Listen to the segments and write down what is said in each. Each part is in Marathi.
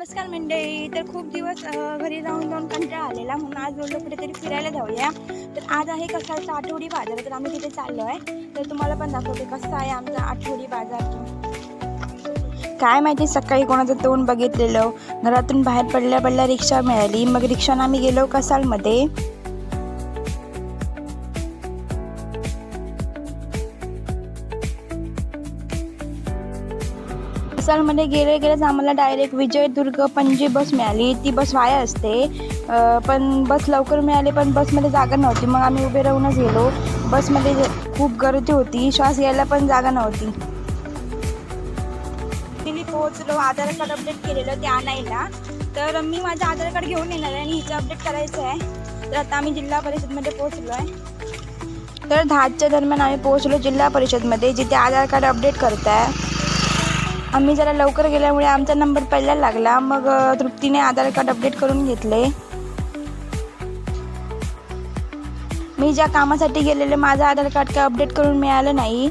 नमस्कार मंडळी. तर खूप दिवस घरी जाऊन जाऊन कंटाळा आलेला. म्हणून आज बोललो कुठेतरी फिरायला जाऊया. तर आज आहे कसाचा आठवडी बाजार. तर आम्ही तिथे चाललो आहे तर तुम्हाला पण दाखवते कसा आहे आमचा आठवडी बाजार. काय माहिती सकाळी कोणाचं तोंड बघितलेलं. घरातून बाहेर पडल्या पडल्या रिक्षा मिळाली. मग रिक्षानं आम्ही गेलो कसालमध्ये. कसालमध्ये गेले गेलेच आम्हाला डायरेक्ट विजयदुर्ग पणजी बस मिळाली. ती बस वाया असते. पण बस लवकर मिळाली पण बसमध्ये जागा नव्हती. मग आम्ही उभे राहूनच गेलो. बसमध्ये खूप गर्दी होती. श्वास घ्यायला पण जागा नव्हती. मी पोहोचलो. आधार कार्ड अपडेट केलेलं ते आणायला. तर मी माझं आधार कार्ड घेऊन येणार आहे आणि हिचं अपडेट करायचं आहे. तर आता आम्ही जिल्हा परिषदमध्ये पोहोचलो आहे तर दहाच्या दरम्यान आम्ही पोहोचलो जिल्हा परिषदमध्ये जिथे आधार कार्ड अपडेट करत आहे आम्ही जरा लवकर गेल्यामुळे आमचा नंबर पहिला लागला. मग तृप्तीने आधार कार्ड अपडेट करून घेतले. मी ज्या कामासाठी गेलेले माझं आधार कार्ड काय अपडेट करून मिळालं नाही.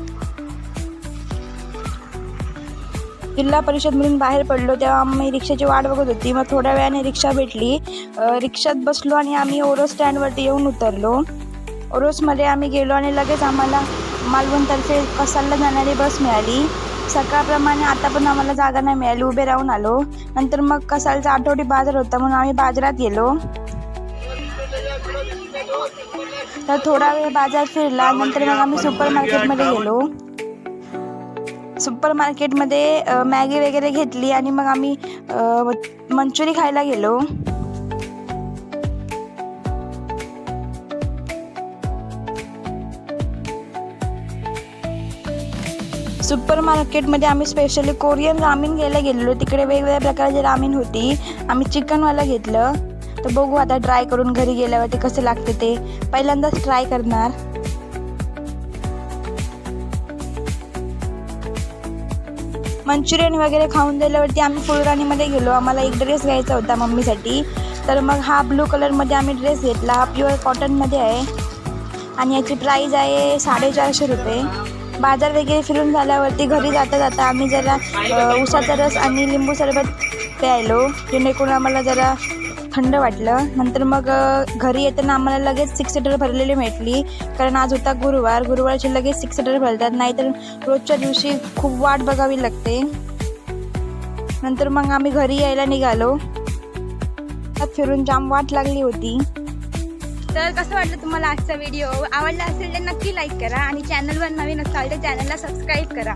जिल्हा परिषद म्हणून बाहेर पडलो तेव्हा आम्ही रिक्षाची वाट बघत होती. मग थोड्या वेळाने रिक्षा भेटली. रिक्षात बसलो आणि आम्ही ओरोस स्टँडवरती येऊन उतरलो. ओरोसमध्ये आम्ही गेलो आणि लगेच आम्हाला मालवणतर्फे कसालला जाणारी बस मिळाली. सकाळप्रमाणे आता पण आम्हाला जागा नाही मिळाली. उभे राहून आलो. नंतर मग कसालचा आठवडी बाजार होता म्हणून आम्ही बाजारात गेलो. तर थोडा वेळ बाजार फिरला. नंतर मग आम्ही सुपर मार्केटमध्ये गेलो. सुपर मार्केटमध्ये मॅगी वगैरे घेतली आणि मग आम्ही मंचुरी खायला गेलो. सुपर मार्केटमध्ये आम्ही स्पेशली कोरियन रामीन घ्यायला गेलेलो. तिकडे वेगवेगळ्या प्रकारची रामीन होती. आम्ही चिकनवाला घेतलं. तर बघू आता ट्राय करून घरी गेल्यावरती कसं लागते ते. पहिल्यांदाच ट्राय करणार. मंचुरियन वगैरे खाऊन दिल्यावरती आम्ही फुलराणीमध्ये गेलो. आम्हाला एक ड्रेस घ्यायचा होता मम्मीसाठी. तर मग हा ब्लू कलरमध्ये आम्ही ड्रेस घेतला. हा प्युअर कॉटनमध्ये आहे. आणि याची प्राईज आहे साडेचारशे रुपये. बाजार वगैरे फिरून झाल्यावरती घरी जाता जाता आम्ही जरा उसाचा रस आणि लिंबू सरबत प्यायलो. जेणेकरून आम्हाला जरा थंड वाटलं. नंतर मग घरी येताना आम्हाला लगेच सिक्स सीटर भरलेली भेटली. कारण आज होता गुरुवार. गुरुवारची लगेच सिक्स सीटर भरतात. नाहीतर रोजच्या दिवशी खूप वाट बघावी लागते. नंतर मग आम्ही घरी यायला निघालो. त्यात फिरून जाम वाट लागली होती. तर कसं वाटलं तुम्हाला आजचा व्हिडिओ आवडला असेल तर नक्की लाईक करा आणि चॅनलवर नवीन असाल तर चॅनलला सबस्क्राईब करा.